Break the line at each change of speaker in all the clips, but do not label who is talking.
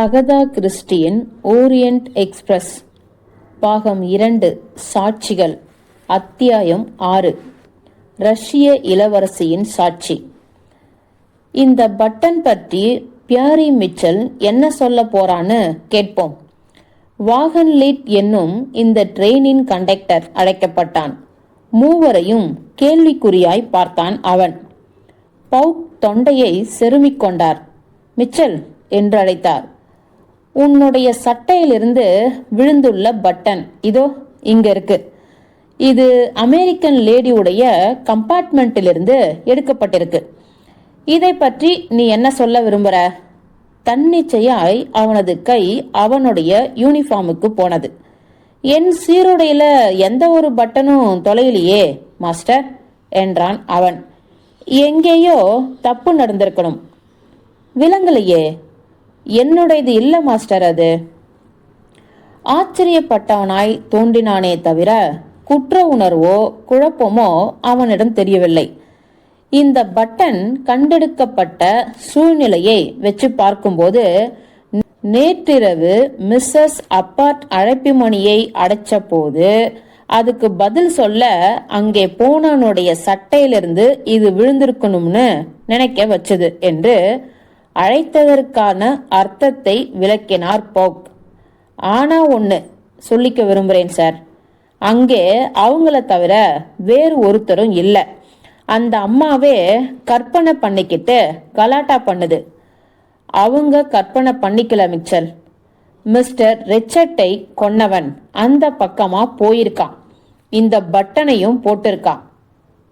Agatha கிறிஸ்டியின் Orient express பாகம் இரண்டு சாட்சிகள் அத்தியாயம் ஆறு ரஷ்ய இளவரசியின் சாட்சி. இந்த பட்டன் பற்றி பியாரி மிச்சல் என்ன சொல்ல போறான்னு கேட்போம். வாகன் லீட் என்னும் இந்த ட்ரெயினின் கண்டக்டர் அழைக்கப்பட்டான். மூவரையும் கேள்விக்குறியாய் பார்த்தான் அவன். பவுக் தொண்டையை செருமிக் கொண்டார். மிச்சல் என்று அழைத்தார் உன்னுடைய சட்டையிலிருந்து விழுந்துள்ள பட்டன். இதோ இங்க இருக்கு. இது அமெரிக்கன் லேடியுடைய கம்பார்ட்மெண்ட்டிலிருந்து எடுக்கப்பட்டிருக்கு. இதை பற்றி நீ என்ன சொல்ல விரும்புற? தன்னிச்சையாய் அவனது கை அவனுடைய யூனிஃபார்முக்கு போனது. என் சீருடையில எந்த ஒரு பட்டனும் தொலையிலையே மாஸ்டர் என்றான் அவன். எங்கேயோ தப்பு நடந்திருக்கணும். விலங்கலையே என்னுடையது இல்ல மாஸ்டர் அது. ஆச்சரியப்பட்டவனாய் தோன்றினானே தவிர குற்ற உணர்வோ குழப்பமோ அவனிடம் தெரியவில்லை. இந்த பட்டன் கண்டெடுக்கப்பட்ட சூழ்நிலையை வச்சு பார்க்கும்போது நேற்றிரவு மிஸ்ஸஸ் அப்பார்ட் அழைப்பு மணியை அடைச்ச போது அதுக்கு பதில் சொல்ல அங்கே போனவனுடைய சட்டையிலிருந்து இது விழுந்திருக்கணும்னு நினைக்க வச்சது என்று அழைத்ததற்கான அர்த்தத்தை விளக்கினார் போக். ஆனா ஒண்ணு சொல்லிக்க விரும்புகிறேன் சார். அங்கே அவங்கள தவிர வேறு ஒருத்தரும் இல்லை. அந்த அம்மாவே கற்பனை பண்ணிக்கிட்டு கலாட்டா பண்ணுது. அவங்க கற்பனை பண்ணிக்கல மிச்சல் மிஸ்டர் ரிச்சர்ட்டை கொன்னவன் அந்த பக்கமா போயிருக்கான். இந்த பட்டனையும் போட்டிருக்கான்.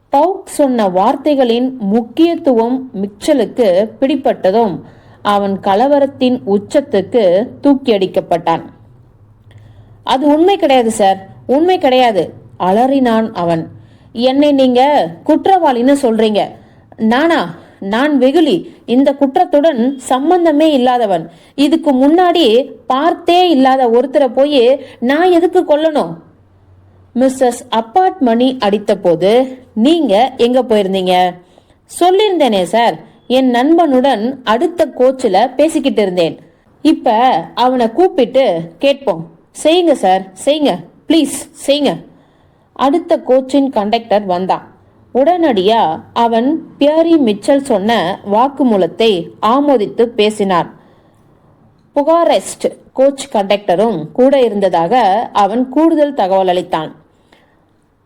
பவுக் சொன்ன வார்த்தைகளின் முக்கியத்துவம் மிச்சலுக்கு பிடிப்பட்டதும் அவன் கலவரத்தின் உச்சத்துக்கு தூக்கி அடிக்கப்பட்டான் அது உண்மை கிடையாது சார் உண்மை கிடையாது. அலறினான் அவன். என்னை நீங்க குற்றவாளின்னு சொல்றீங்க. நானா? நான் வெகுளி. இந்த குற்றத்துடன் சம்பந்தமே இல்லாதவன். இதுக்கு முன்னாடி பார்த்தே இல்லாத ஒருத்தரை போய் நான் எதுக்கு கொல்லணும்? மிஸ்ஸஸ் அப்பார்ட் மணி அடித்த போது நீங்க எங்க போயிருந்தீங்க? சொல்லியிருந்தேனே சார். என் நண்பனுடன் அடுத்த கோச்சில் பேசிக்கிட்டு இருந்தேன். இப்ப அவனை கூப்பிட்டு கேட்போம். செய்யுங்க சார். செய்யுங்க. ப்ளீஸ் செய்யுங்க. அடுத்த கோச்சின் கண்டக்டர் வந்தான். உடனடியா அவன் பியாரி மிச்சல் சொன்ன வாக்குமூலத்தை ஆமோதித்து பேசினான். புகாரெஸ்ட் கோச் கண்டக்டரும் கூட இருந்ததாக அவன் கூடுதல் தகவல் அளித்தான்.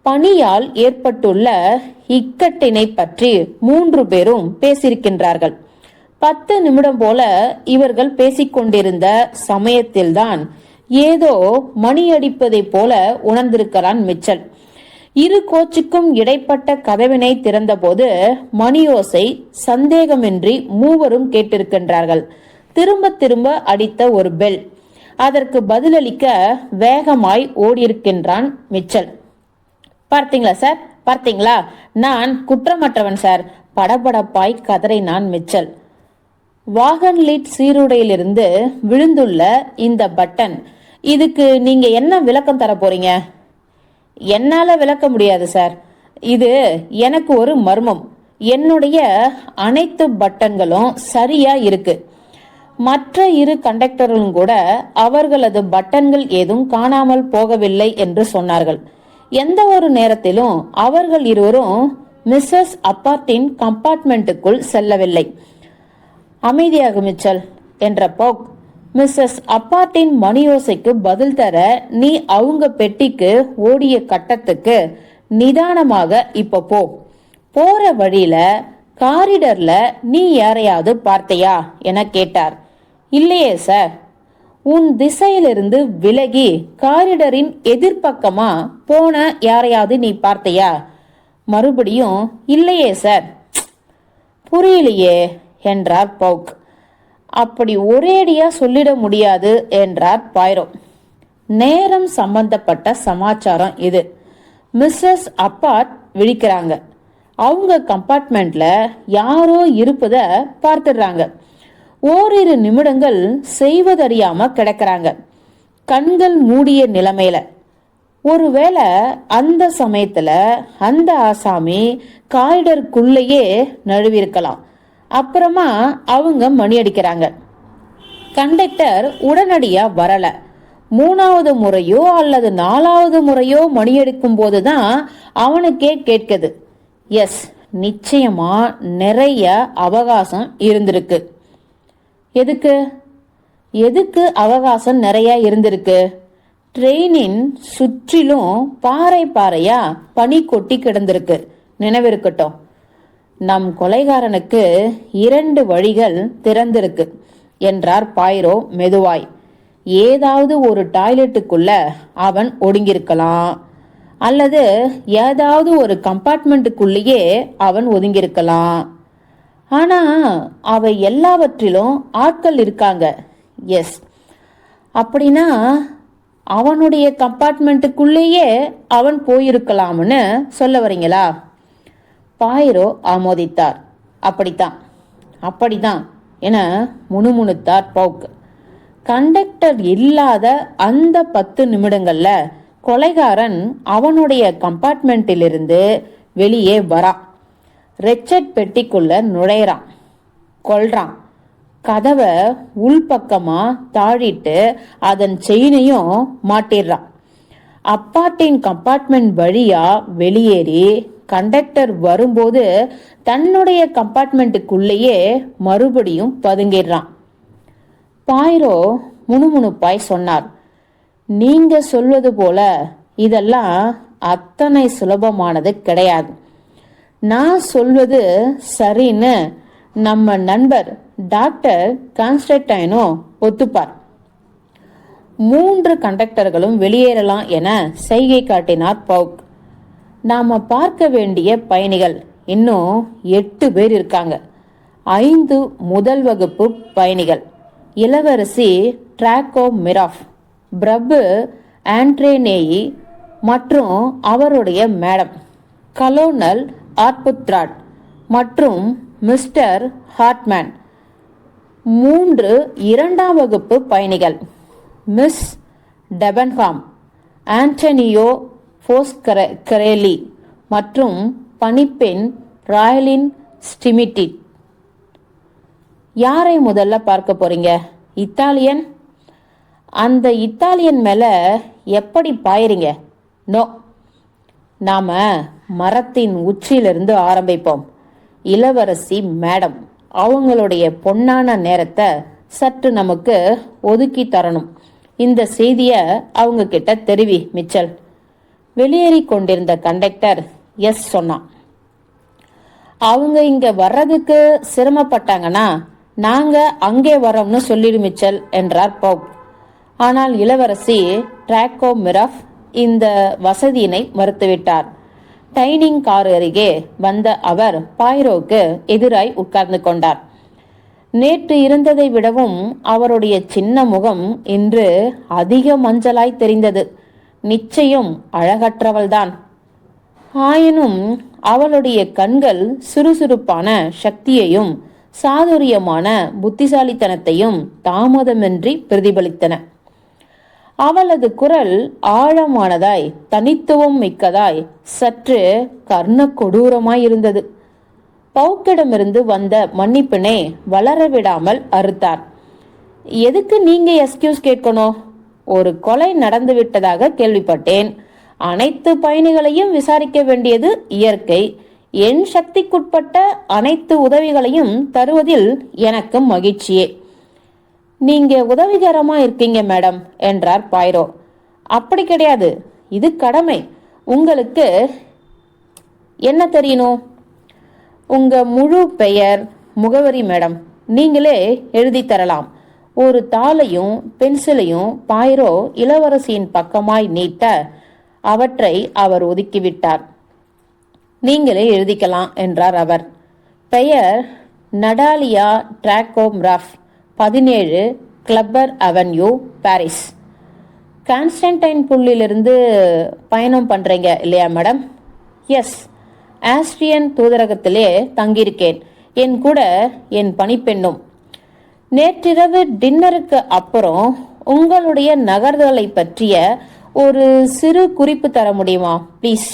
பணியால் ஏற்பட்டுள்ள இக்கட்டினை பற்றி மூன்று பேரும் பேசியிருக்கின்றார்கள். பத்து நிமிடம் போல இவர்கள் பேசிக்கொண்டிருந்த சமயத்தில்தான் ஏதோ மணி போல உணர்ந்திருக்கிறான் மிச்சல். இரு கோச்சுக்கும் இடைப்பட்ட கதவினை திறந்தபோது மணியோசை சந்தேகமின்றி மூவரும் கேட்டிருக்கின்றார்கள். திரும்ப திரும்ப அடித்த ஒரு பெல். அதற்கு பதிலளிக்க வேகமாய் ஓடியிருக்கின்றான் மிச்சல். பார்த்தீங்களா சார் பார்த்தீங்களா? நான் குற்றமற்றவன் சார் படபடப்பாய் கதறினான் மிச்சல். வாகன் லீட் சீருடையிலிருந்து விழுந்துள்ள இந்த பட்டன். இதுக்கு நீங்க என்ன விளக்கம் தர போறீங்க? என்னால விளக்க முடியாது சார் இது எனக்கு ஒரு மர்மம். என்னுடைய அனைத்து பட்டன்களும் சரியா இருக்கு. மற்ற இரு கண்டக்டர்களும் கூட அவர்களது பட்டன்கள் ஏதும் காணாமல் போகவில்லை என்று சொன்னார்கள். எந்த ஒரு நேரத்திலும் அவர்கள் இருவரும் மிஸ்ஸஸ் அப்பார்ட்டின் கம்பார்ட்மெண்ட்டுக்குள் செல்லவில்லை. அமைதியாக மிச்சல் என்ற போக் மிஸ்ஸஸ் அப்பார்ட்டின் மணியோசைக்கு பதில் தர நீ அவங்க பெட்டிக்கு ஓடிய கட்டத்துக்கு நிதானமாக இப்ப போ. போற வழியில காரிடர்ல நீ யாரையாவது பார்த்தையா? என கேட்டார். இல்லையே சார். உன் திசையிலிருந்து விலகி காரிடரின் எதிர்ப்பக்கமா போன யாரையாவது நீ பார்த்தையா? மறுபடியும் இல்லையே சார். புரியலையே என்றார் பவுக். அப்படி ஒரேடியா சொல்லிட முடியாது என்றார் பாய்ரோ. நேரம் சம்பந்தப்பட்ட சமாச்சாரம் இது. மிஸ்ஸஸ் அப்பாட் விழிக்கிறாங்க. அவங்க கம்பார்ட்மெண்ட்ல யாரோ இருப்பத பார்த்துடுறாங்க. ஓரிரு நிமிடங்கள் செய்வதறியாம கிடக்கிறாங்க. கண்கள் மூடிய நிலைமையில. ஒருவேளை அந்த சமயத்துல அந்த ஆசாமி காரிடருக்குள்ளேயே நழுவிருக்கலாம் அப்புறமா அவங்க மணி அடிக்கிறாங்க. கண்டக்டர் உடனடியா வரல. மூணாவது முறையோ அல்லது நாலாவது முறையோ மணி அடிக்கும் போதுதான் அவனுக்கே கேட்குது. எஸ் நிச்சயமா நிறைய அவகாசம் இருந்திருக்கு. எதுக்கு? எதுக்கு அவகாசம் நிறைய இருந்திருக்கு? ட்ரெயினின் சுற்றிலும் பாறை பாறையா பனி கொட்டி கிடந்திருக்கு. நினைவிருக்கட்டும் நம் கொலைகாரனுக்கு இரண்டு வழிகள் திறந்திருக்கு என்றார் பாய்ரோ மெதுவாய். ஏதாவது ஒரு டாய்லெட்டுக்குள்ள அவன் ஒடுங்கியிருக்கலாம் அல்லது ஏதாவது ஒரு கம்பார்ட்மெண்ட்டுக்குள்ளேயே அவன் ஒதுங்கியிருக்கலாம். ஆனா அவை எல்லாவற்றிலும் ஆட்கள் இருக்காங்க. எஸ் அப்படின்னா அவனுடைய கம்பார்ட்மெண்ட்டுக்குள்ளேயே அவன் போயிருக்கலாம்னு சொல்ல வரீங்களா? பாயிரோ ஆமோதித்தார். அப்படித்தான். அப்படிதான் என முணுமுணுத்தார் பவுக். கண்டக்டர் இல்லாத அந்த பத்து நிமிடங்கள்ல கொலைகாரன் அவனுடைய கம்பார்ட்மெண்ட்டிலிருந்து வெளியே வரான் ரெச்சட் பெட்டிக்குள்ள நுழையிறான் கொள்றான் கதவை உள்பக்கமா தாழிட்டு அதன் செயினையும் மாட்டிடுறான். அப்பாட்டின் கம்பார்ட்மெண்ட் வழியா வெளியேறி கண்டக்டர் வரும்போது தன்னுடைய கம்பார்ட்மெண்ட்டுக்குள்ளேயே மறுபடியும் பதுங்கிடுறான். பாய்ரோ முணுமுணுப்பாய் சொன்னார் நீங்க சொல்வது போல இதெல்லாம் அத்தனை சுலபமானது கிடையாது. நான் சொல்வது சரின்னு நம்ம நண்பர் டாக்டர் கான்ஸ்டன்டைனோ ஒத்துப்பார். மூன்று கண்டக்டர்களும் வெளியேறலாம் என செய்கை காட்டினார் பவுக். நாம பார்க்க வேண்டிய பயணிகள் இன்னும் எட்டு பேர் இருக்காங்க. ஐந்து முதல் வகுப்பு பயணிகள். இளவரசி டிராக்கோ மிராஃப் பிரபு ஆண்ட்ரேனேயி மற்றும் அவருடைய மேடம். கலோனல் ஆட்புத்ராட் மற்றும் மிஸ்டர் ஹார்ட்மேன். மூன்று இரண்டாம் வகுப்பு பயணிகள். மிஸ் டெபன்ஹாம் ஆண்டனியோ கரேலி மற்றும் பணிப்பெண் ராயலின் ஸ்டிமிட்டிட் யாரை முதல்ல பார்க்க போறீங்க? இத்தாலியன்? அந்த இத்தாலியன் மேல எப்படி பாயிறீங்க? நோ. நாம மரத்தின் உச்சியிலிருந்து ஆரம்பிப்போம். இளவரசி மேடம் அவங்களுடைய பொன்னான நேரத்தை சற்று நமக்கு ஒதுக்கி தரணும். இந்த செய்திய அவங்க கிட்ட தெரிவி மிச்சல். வெளியேறி கொண்டிருந்த கண்டக்டர் எஸ் சொன்னான். அவங்க இங்க வர்றதுக்கு சிரமப்பட்டாங்கன்னா நாங்க அங்கே வரோம்னு சொல்லிடு மிச்சல் என்றார் போப். ஆனால் இளவரசி டிராக்கோ மிரஃப் இந்த வசதியினை மறுத்துவிட்டார். டைனிங் கார் அருகே வந்த அவர் பாய்ரோக்கு எதிராய் உட்கார்ந்து கொண்டார். நேற்று இருந்ததை விடவும் அவருடைய சின்ன முகம் இன்று அதிக மஞ்சளாய் தெரிந்தது. நிச்சயம் அழகற்றவள்தான். ஆயினும் அவளுடைய கண்கள் சுறுசுறுப்பான சக்தியையும் சாதுரியமான புத்திசாலித்தனத்தையும் தாமதமின்றி பிரதிபலித்தன. அவளது குரல் ஆழமானதாய் தனித்துவம் மிக்கதாய் சற்று கர்ண கொடூரமாய் இருந்தது பவுக்கிடமிருந்து வந்த மன்னிப்பினை வளர விடாமல் அறுத்தார். எதுக்கு நீங்க எஸ்கியூஸ் கேட்கணும்? ஒரு கொலை நடந்து விட்டதாக கேள்விப்பட்டேன். அனைத்து பயணிகளையும் விசாரிக்க வேண்டியது இயற்கை. என் சக்திக்குட்பட்ட அனைத்து உதவிகளையும் தருவதில் எனக்கு மகிழ்ச்சியே. நீங்க உதவிகரமா இருக்கீங்க மேடம் என்றார் பாய்ரோ. அப்படி கிடையாது. இது கடமை. உங்களுக்கு என்ன தெரியணும்? உங்க முழு பெயர் முகவரி மேடம். நீங்களே எழுதி தரலாம். ஒரு தாளையும் பென்சிலையும் பாய்ரோ இளவரசியின் பக்கமாய் நீட்ட அவற்றை அவர் ஒதுக்கிவிட்டார். நீங்களே எழுதிக்கலாம் என்றார் அவர். பெயர் நடாலியா டிராகோம் ரஃப் பதினேழு கிளப்பர் அவென்யூ பாரிஸ் கான்ஸ்டன்டைன் புள்ளிலிருந்து பயணம் பண்ணுறீங்க இல்லையா மேடம்? எஸ் ஆஸ்ட்ரியன் தூதரகத்திலே தங்கியிருக்கேன். என் கூட என் பணிப்பெண்ணும். நேற்றிரவு டின்னருக்கு அப்புறம் உங்களுடைய நகர்தலை பற்றிய ஒரு சிறு குறிப்பு தர முடியுமா ப்ளீஸ்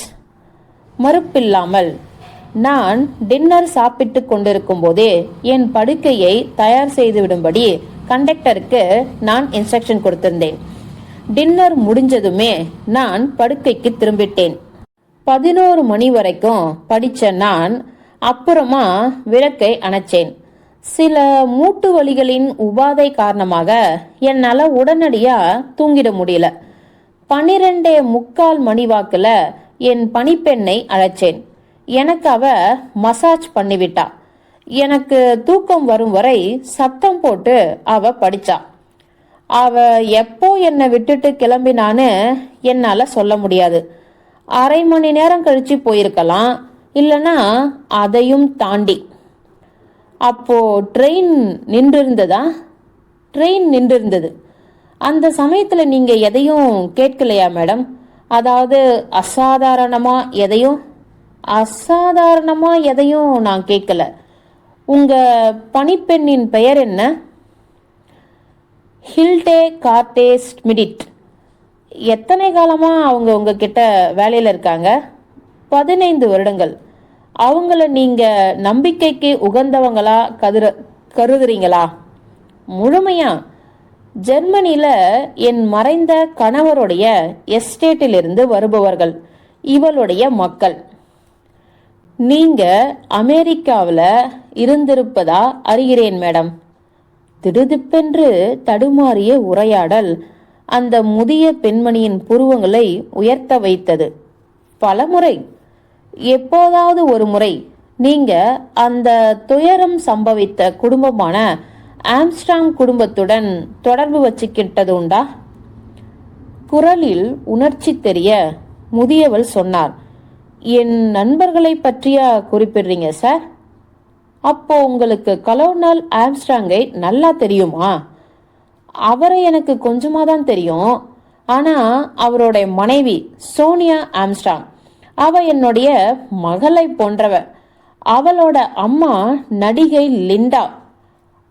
மறுப்பில்லாமல். நான் டின்னர் சாப்பிட்டு கொண்டிருக்கும் போதே என் படுக்கையை தயார் செய்துவிடும்படி கண்டக்டருக்கு நான் இன்ஸ்ட்ரக்ஷன் கொடுத்திருந்தேன். டின்னர் முடிஞ்சதுமே நான் படுக்கைக்கு திரும்பிட்டேன். பதினோரு மணி வரைக்கும் படித்த நான் அப்புறமா விளக்கை அணைச்சேன். சில மூட்டு வலிகளின் உபாதை காரணமாக என்னால் உடனடியாக தூங்கிட முடியல. பன்னிரெண்டே முக்கால் மணி வாக்கில் என் பணிப்பெண்ணை அழைச்சேன். எனக்கு அவ மசாஜ் பண்ணிவிட்டா. எனக்கு தூக்கம் வரும் வரை சத்தம் போட்டு அவ படிச்சா. அவ எப்போ என்னை விட்டுட்டு கிளம்பினான்னு என்னால சொல்ல முடியாது. அரை மணி நேரம் கழிச்சு போயிருக்கலாம் இல்லனா அதையும் தாண்டி. அப்போ ட்ரெயின் நின்றிருந்ததா? ட்ரெயின் நின்றிருந்தது. அந்த சமயத்துல நீங்க எதையும் கேட்கலையா மேடம் அதாவது அசாதாரணமா எதையும் அசாதாரணமா எதையும் நான் கேட்கல. உங்க பணிப்பெண்ணின் பெயர் என்ன? ஹில்டே கார்டேஸ் மிடிட் எத்தனை காலமா அவங்க உங்ககிட்ட வேலையில இருக்காங்க? பதினைந்து வருடங்கள். அவங்கள நீங்க நம்பிக்கைக்கு உகந்தவங்களா கருத கருதுறீங்களா? முழுமையா. ஜெர்மனியில என் மறைந்த கணவருடைய எஸ்டேட்டிலிருந்து வருபவர்கள். இவளுடைய மக்கள். நீங்க அமெரிக்காவில் இருந்திருப்பதா அறிகிறேன் மேடம். திடுதிப்பென்று தடுமாறிய உரையாடல் அந்த முதிய பெண்மணியின் புருவங்களை உயர்த்த வைத்தது. பலமுறை. எப்போதாவது ஒரு முறை. நீங்க அந்த துயரம் சம்பவித்த குடும்பமான ஆம்ஸ்டாங் குடும்பத்துடன் தொடர்பு வச்சுக்கிட்டது உண்டா? குரலில் உணர்ச்சி தெரிய முதியவள் சொன்னார். என் நண்பர்களை பற்றியா குறிப்பிடுறீங்க சார்? அப்போ உங்களுக்கு கலோனல் ஆம்ஸ்டாங்கை நல்லா தெரியுமா? அவரை எனக்கு கொஞ்சமாக தான் தெரியும். ஆனால் அவருடைய மனைவி சோனியா ஆம்ஸ்டாங் அவ என்னுடைய மகளை போன்றவ. அவளோட அம்மா நடிகை லிண்டா.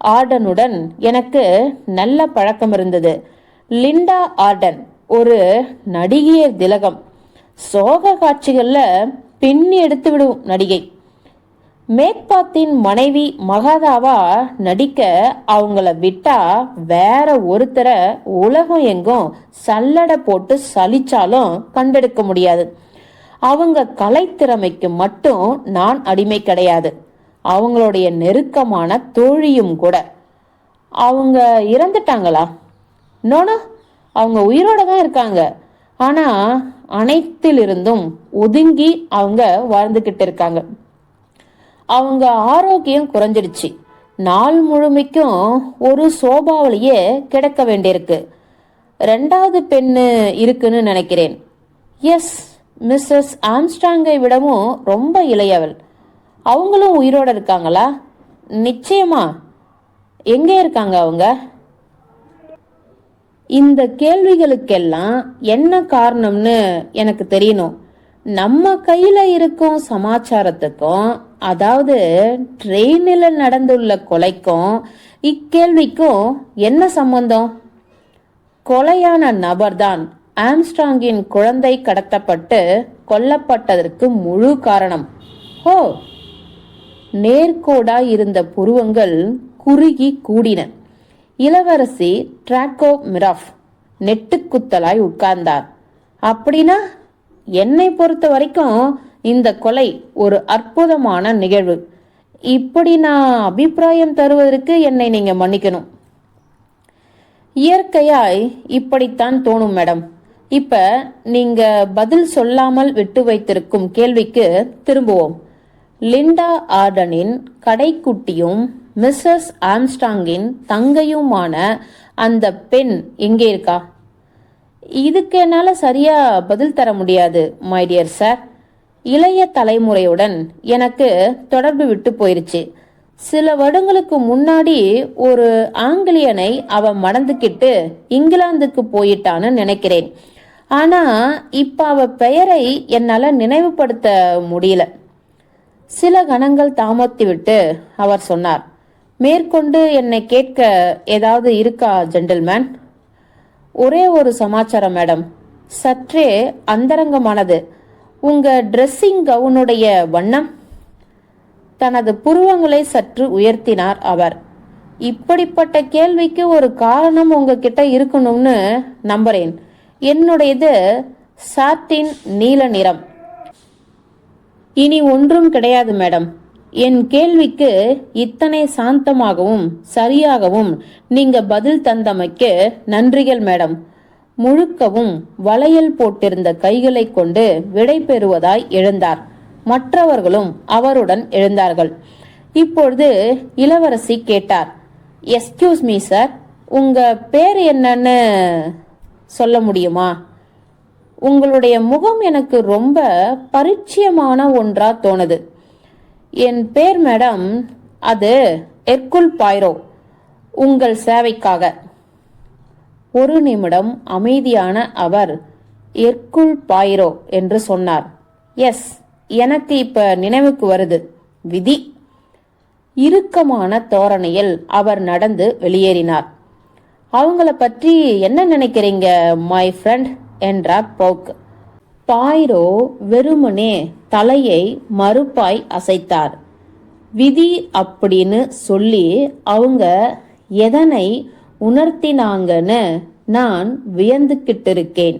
ஆர்டனுடன் எனக்கு நல்ல பழக்கம் இருந்தது. லிண்டா ஆர்டன் ஒரு நடிகையர் திலகம். சோக காட்சிகளில் பின்னி எடுத்து விடும் நடிகை. மேற்பாத்தின் மனைவி மகாதாவா நடிக்க அவங்கள விட்டா வேற ஒருத்தரை உலகம் எங்கும் சல்லடை போட்டு சலிச்சாலும் கண்டெடுக்க முடியாது. அவங்க கலைத்திறமைக்கு மட்டும் நான் அடிமை கிடையாது. அவங்களுடைய நெருக்கமான தோழியும் கூட. அவங்க இறந்துட்டாங்களா? நோனா அவங்க உயிரோட தான் இருக்காங்க. ஆனா அனைத்திலிருந்தும் ஒதுங்கி அவங்க வாழ்ந்துகிட்டு இருக்காங்க. அவங்க ஆரோக்கியம் குறைஞ்சிடுச்சு. நாள் முழுமைக்கும் ஒரு சோபாவிலேயே கிடக்க வேண்டியிருக்கு. ரெண்டாவது பெண்ணு இருக்குன்னு நினைக்கிறேன். எஸ் மிஸ்ஸஸ் ஆம்ஸ்டாங்கை விடவும் ரொம்ப இளையவள். அவங்களும் உயிரோட இருக்காங்களா? நிச்சயமா. எங்கே இருக்காங்க அவங்க? இந்த கேள்விகளுக்கெல்லாம் என்ன காரணம்னு எனக்கு தெரியணும். நம்ம கையில இருக்கும் சமாச்சாரத்துக்கும் அதாவது ட்ரெயினில் நடந்துள்ள கொலைக்கும் இக்கேள்விக்கும் என்ன சம்பந்தம்? கொலையான நபர்தான் ஆம்ஸ்ட்ராங்கின் குழந்தை கடத்தப்பட்டு கொல்லப்பட்டதற்கு முழு காரணம். ஓ நேர்கோடா இருந்த புருவங்கள் குறுகி கூடின. இளவரசி டிராக்கோ மிராஃப் நெட்டுக்குத்தலாய் உட்கார்ந்தார். அப்படின்னா என்னை பொறுத்த வரைக்கும் இந்த கொலை ஒரு அற்புதமான நிகழ்வு. இப்படி நான் அபிப்பிராயம் தருவதற்கு என்னை நீங்க மன்னிக்கணும். இயற்கையாய் இப்படித்தான் தோணும் மேடம். இப்ப நீங்க பதில் சொல்லாமல் விட்டு வைத்திருக்கும் கேள்விக்கு திரும்புவோம். லிண்டா ஆர்டனின் கடைக்குட்டியும் மிஸ்ஸஸ் ஆம்ஸ்டாங்கின் தங்கையுமான அந்த பெண் எங்கே இருக்கா? இதுக்கு என்னால் சரியா பதில் தர முடியாது மை டியர் சார் இளைய தலைமுறையுடன் எனக்கு தொடர்பு விட்டு போயிருச்சு. சில வருடங்களுக்கு முன்னாடி ஒரு ஆங்கிலியனை அவன் மணந்துக்கிட்டு இங்கிலாந்துக்கு போயிட்டான்னு நினைக்கிறேன். ஆனா இப்ப அவ பெயரை என்னால நினைவுபடுத்த முடியல. சில கணங்கள் தாமத்திவிட்டு அவர் சொன்னார் மேற்கொண்டு என்னை கேட்க ஏதாவது இருக்கா ஜென்டில்மேன் ஒரே ஒரு சமாச்சாரம் மேடம் சற்றே அந்தரங்கமானது. உங்க ட்ரெஸ்ஸிங் கவுனுடைய வண்ணம்? தனது புருவங்களை சற்று உயர்த்தினார் அவர். இப்படிப்பட்ட கேள்விக்கு ஒரு காரணம் உங்ககிட்ட இருக்கணும்னு நம்புறேன். என்னுடையது சாட்டின் நீல நிறம். இனி ஒன்றும் கிடையாது மேடம் என் கேள்விக்கு இத்தனை சாந்தமாகவும் சரியாகவும் நீங்க பதில் தந்தமைக்கு நன்றிகள் மேடம். முழுக்கவும் வளையல் போட்டிருந்த கைகளை கொண்டு விடை பெறுவதாய் எழுந்தார். மற்றவர்களும் அவருடன் எழுந்தார்கள். இப்பொழுது இளவரசி கேட்டார். எஸ்கியூஸ் மீ சார் உங்க பேர் என்னன்னு சொல்ல முடியுமா? உங்களுடைய முகம் எனக்கு ரொம்ப பரிச்சயமான ஒன்றா தோணுது. என் பேர் மேடம். அது எர்குல் பாய்ரோ. உங்கள் சேவைக்காக. ஒரு நிமிடம் அமைதியான அவர் எர்குல் பாய்ரோ என்று சொன்னார். எஸ் எனக்கு இப்ப நினைவுக்கு வருது. விதி. இறுக்கமான தோரணையில் அவர் நடந்து வெளியேறினார். அவங்கள பற்றி என்ன நினைக்கிறீங்க மை ஃப்ரெண்ட் என்றார் போக். பாய்ரோ வெறுமனே தலையை மறுப்பாய் அசைத்தார். விதி அப்படின்னு சொல்லி அவங்க எதனை உணர்த்தினாங்கன்னு நான் வியந்துக்கிட்டு இருக்கேன்